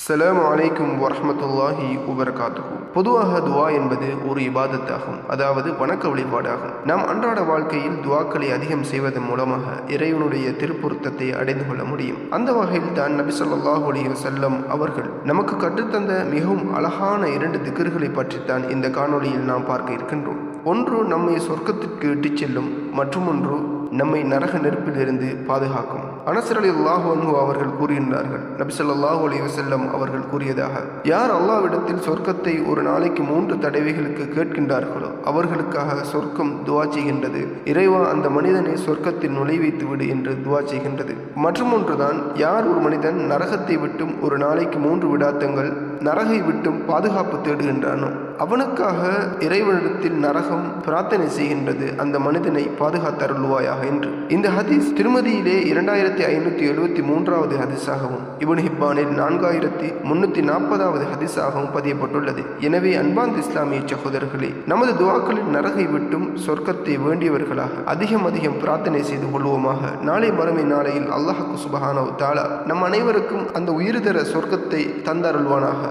அஸ்ஸலாமு அலைக்கும் வரமத்துல்லாஹி உபரகாத்துகு பொதுவாக துவா என்பது ஒரு இபாதத்தாகும் அதாவது வணக்க வழிபாடாகும். நாம் அன்றாட வாழ்க்கையில் துவாக்களை அதிகம் செய்வதன் மூலமாக இறைவனுடைய திருப்பொருத்தத்தை அடைந்து கொள்ள முடியும். அந்த வகையில் தான் நபி சொல்லாஹு அலி வசல்லம் அவர்கள் நமக்கு கற்றுத்தந்த மிகவும் அழகான இரண்டு திக்கர்களை பற்றித்தான் இந்த காணொளியில் நாம் பார்க்க இருக்கின்றோம். ஒன்று நம்மை சொர்க்கத்திற்கு இட்டுச் செல்லும் மற்றும் ஒன்று நம்மை நரக நெருப்பிலிருந்து பாதுகாக்கும். அனசர் அலி அல்லாஹு அன்பு அவர்கள் கூறுகின்றார்கள். நபி ஸல்லல்லாஹு அலைஹி வஸல்லம் அவர்கள் கூறியதாக யார் அல்லாவிடத்தில் சொர்க்கத்தை ஒரு நாளைக்கு மூன்று தடவைகளுக்கு கேட்கின்றார்களோ அவர்களுக்காக சொர்க்கம் துவா செய்கின்றது. இறைவா அந்த மனிதனை சொர்க்கத்தில் நுழைவைத்து விடு என்று துவா செய்கின்றது. மற்றும் ஒன்றுதான் யார் ஒரு மனிதன் நரகத்தை விட்டும் ஒரு நாளைக்கு மூன்று விடாத்தங்கள் நரகை விட்டும் பாதுகாப்பு தேடுகின்றானோ? அவனுக்காக இறைவனிடத்தில் நரகம் பிரார்த்தனை செய்கின்றது. அந்த மனிதனை பாதுகாத்தருள்வாயாக என்று. இந்த ஹதீஸ் திருமதியிலே இரண்டாயிரத்தி ஐநூற்றி எழுபத்தி மூன்றாவது ஹதீஸாகவும் இபுன் ஹிப்பானில் நான்காயிரத்தி முன்னூற்றி நாற்பதாவது ஹதீஸாகவும் பதியப்பட்டுள்ளது. எனவே அன்பாந்த இஸ்லாமிய சகோதரர்களே நமது துவாக்களில் நரகை விட்டும் சொர்க்கத்தை வேண்டியவர்களாக அதிகம் அதிகம் பிரார்த்தனை செய்து கொள்வோமாக. நாளை மறுமை நாளையில் அல்லாஹுக்கு சுபஹானவு தாலா நம் அனைவருக்கும் அந்த உயிர்தர சொர்க்கத்தை தந்தருள்வானாக.